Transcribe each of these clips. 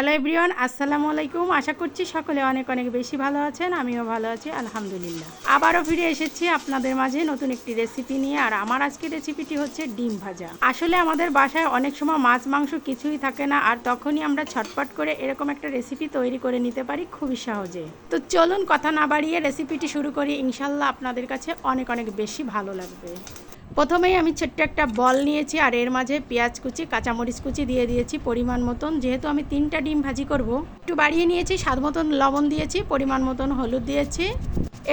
Hello everyone আসসালামু আলাইকুম আশা করছি সকলে অনেক অনেক বেশি ভালো আছেন, আমিও ভালো আছি, আলহামদুলিল্লাহ। আবারও ফিরে এসেছি আপনাদের মাঝে নতুন একটি রেসিপি নিয়ে, আর আমার আজকের রেসিপিটি হচ্ছে ডিম ভাজা। আসলে আমাদের বাসায় অনেক সময় মাছ, মাংস কিছুই থাকে না, আর তখনই আমরা ছটপট করে এরকম একটা রেসিপি তৈরি করে নিতে পারি খুবই সহজে। তো চলুন কথা না বাড়িয়ে রেসিপিটি শুরু করি। ইনশাল্লাহ আপনাদের কাছে অনেক অনেক বেশি ভালো লাগবে। প্রথমেই আমি ছোট্ট একটা বল নিয়েছি আর এর মাঝে পেঁয়াজ কুচি, কাঁচামরিচ কুচি দিয়ে দিয়েছি পরিমাণ মতন। যেহেতু আমি তিনটা ডিম ভাজি করব, একটু বাড়িয়ে নিয়েছি, স্বাদ মতন লবণ দিয়েছি, পরিমাণ মতন হলুদ দিয়েছি।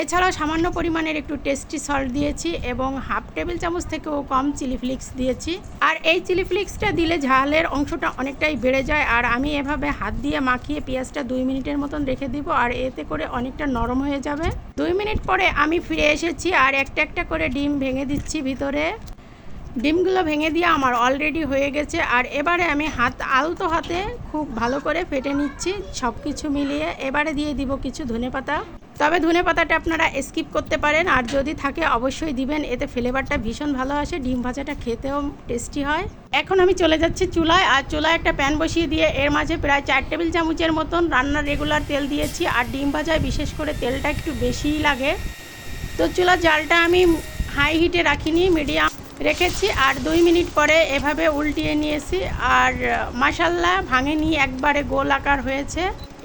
এছাড়াও সামান্য পরিমাণের একটু টেস্টি সল্ট দিয়েছি এবং হাফ টেবিল চামচ থেকেও কম চিলি ফ্লিক্স দিয়েছি। আর এই চিলি ফ্লিক্সটা দিলে ঝালের অংশটা অনেকটাই বেড়ে যায় আর আমি এভাবে হাত দিয়ে মাখিয়ে পেঁয়াজটা দুই মিনিটের মতন রেখে দিব আর এতে করে অনেকটা নরম হয়ে যাবে। দুই মিনিট পরে আমি ফিরে এসেছি আর একটা একটা করে ডিম ভেঙে দিচ্ছি ভিতরে ডিমগুলো ভেঙে দিয়ে আমার অলরেডি হয়ে গেছে। আর এবারে আমি হাত, আলতো হাতে খুব ভালো করে ফেটে নিচ্ছি সব কিছু মিলিয়ে। এবারে দিয়ে দিব কিছু ধনে পাতা। তবে ধনে পাতাটা আপনারা স্কিপ করতে পারেন। আর যদি থাকে অবশ্যই দিবেন। এতে ফ্লেভারটা ভীষণ ভালো আসে। ডিম ভাজাটা খেতেও টেস্টি হয়। এখন আমি চলে যাচ্ছি চুলায়। আর চুলায় একটা প্যান বসিয়ে দিয়ে এর মাঝে প্রায় চার টেবিল চামচের মতন রান্নার রেগুলার তেল দিয়েছি। আর ডিম ভাজায় বিশেষ করে তেলটা একটু বেশিই লাগে। তো চুলার জালটা আমি হাই হিটে রাখিনি, মিডিয়াম রেখেছি আর দুই মিনিট পরে এভাবে উল্টিয়ে নিয়েছি। আর মাসাল্লা ভাঙেনি, একবারে গোল আকার হয়েছে।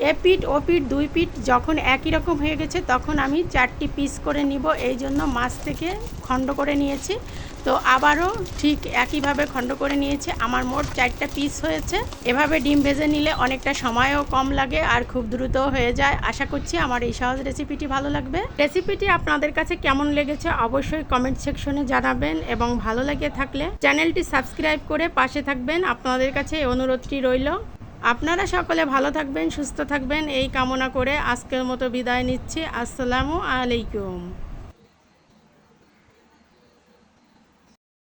এ পিঠ, ও পিঠ, দুই পিঠ যখন একই রকম হয়ে গেছে, তখন আমি চারটি পিস করে নিব। এই জন্য মাছ থেকে খণ্ড করে নিয়েছি। তো আবারও ঠিক একইভাবে খণ্ড করে নিয়েছি। আমার মোট চারটা পিস হয়েছে। এভাবে ডিম ভেজে নিলে অনেকটা সময়ও কম লাগে আর খুব দ্রুত হয়ে যায়। আশা করছি আমার এই সহজ রেসিপিটি ভালো লাগবে। রেসিপিটি আপনাদের কাছে কেমন লেগেছে অবশ্যই কমেন্ট সেকশনে জানাবেন এবং ভালো লেগে থাকলে চ্যানেলটি সাবস্ক্রাইব করে পাশে থাকবেন। আপনাদের কাছে এই অনুরোধটি রইল। আপনারা সকলে ভালো থাকবেন, সুস্থ থাকবেন। এই কামনা করে আজকের মতো বিদায় নিচ্ছি। আসসালামু আলাইকুম।